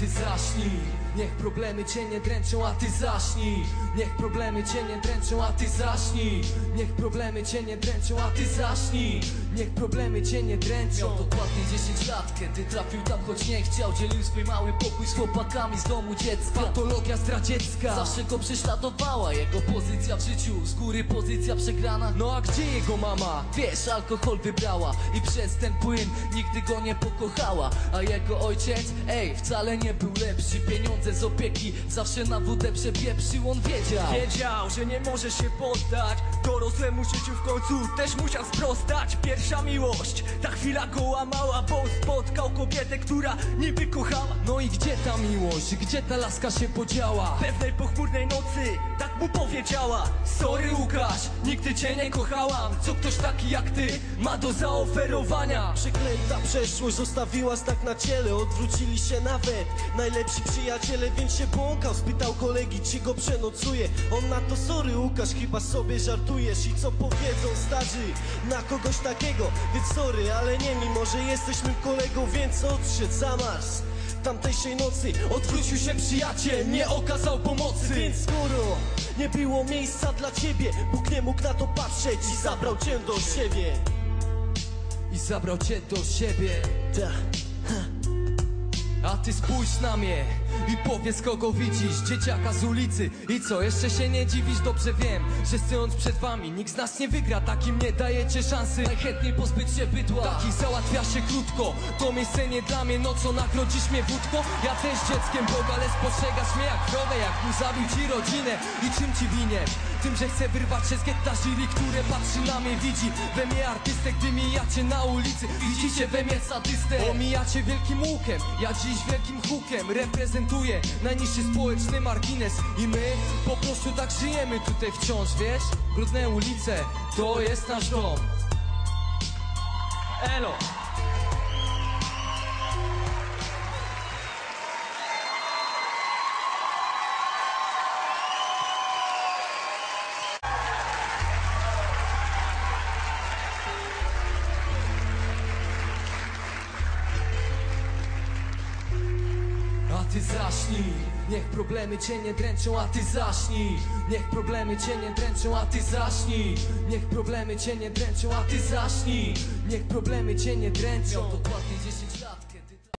ty Niech problemy cię nie dręczą, a ty zaśnij Niech problemy cię nie dręczą, a ty zaśnij Niech problemy cię nie dręczą, a ty zaśnij Niech problemy cię nie dręczą. Miał dokładnie 10 lat, kiedy trafił tam, choć nie chciał. Dzielił swój mały pokój z chłopakami z domu dziecka. Patologia zdradziecka. Zawsze go prześladowała jego pozycja w życiu. Z góry pozycja przegrana. No a gdzie jego mama? Wiesz, alkohol wybrała i przez ten płyn nigdy go nie pokochała. A jego ojciec, ej, wcale nie był lepszy. Pieniądze z opieki zawsze na wódę przepieprzył, on wiedział. Wiedział, że nie może się poddać. Dorosłemu życiu w końcu też musiał sprostać Pierwsza miłość, ta chwila go łamała Bo spotkał kobietę, która niby kochała No i gdzie ta miłość? Gdzie ta laska się podziała? Pewnej pochmurnej nocy tak mu powiedziała Sorry Łukasz, nigdy cię nie kochałam. Co ktoś taki jak ty ma do zaoferowania? Przeklęta przeszłość zostawiła znak na ciele. Odwrócili się nawet najlepsi przyjaciele Więc się błąkał, spytał kolegi czy go przenocuje On na to sorry Łukasz, chyba sobie żartujesz. I co powiedzą starzy na kogoś takiego? Więc sorry, ale nie mimo, że jesteś mym kolegą Więc odszedł zamasz Tamtejszej nocy odwrócił się przyjaciel, nie okazał pomocy. Więc skoro nie było miejsca dla ciebie. Bóg nie mógł na to patrzeć i zabrał cię do siebie. I zabrał cię do siebie. Ta. A ty spójrz na mnie i powiedz kogo widzisz Dzieciaka z ulicy. I co, jeszcze się nie dziwisz? Dobrze wiem, że stojąc przed wami Nikt z nas nie wygra, takim nie dajecie szansy. Najchętniej pozbyć się bydła. Takich załatwia się krótko. To miejsce nie dla mnie, no co nagrodzisz mnie wódko? Ja też dzieckiem Boga, ale spostrzegasz mnie jak krowę Jak mu zabił ci rodzinę. I czym ci winien? Tym, że chcę wyrwać się z getta jury, które patrzy na mnie Widzi we mnie artystę, gdy mijacie na ulicy. Widzicie we mnie sadystę. Omijacie wielkim łukiem, ja dziś wielkim hukiem Reprezentuję najniższy społeczny margines I my po prostu tak żyjemy tutaj wciąż, wiesz? Brudne ulice, to jest nasz dom Elo ty zaśnij, niech problemy cię nie dręczą, a ty zaśnij Niech problemy cię nie dręczą, a ty zaśnij Niech problemy cię nie dręczą, a ty zaśnij Niech problemy cię nie dręczą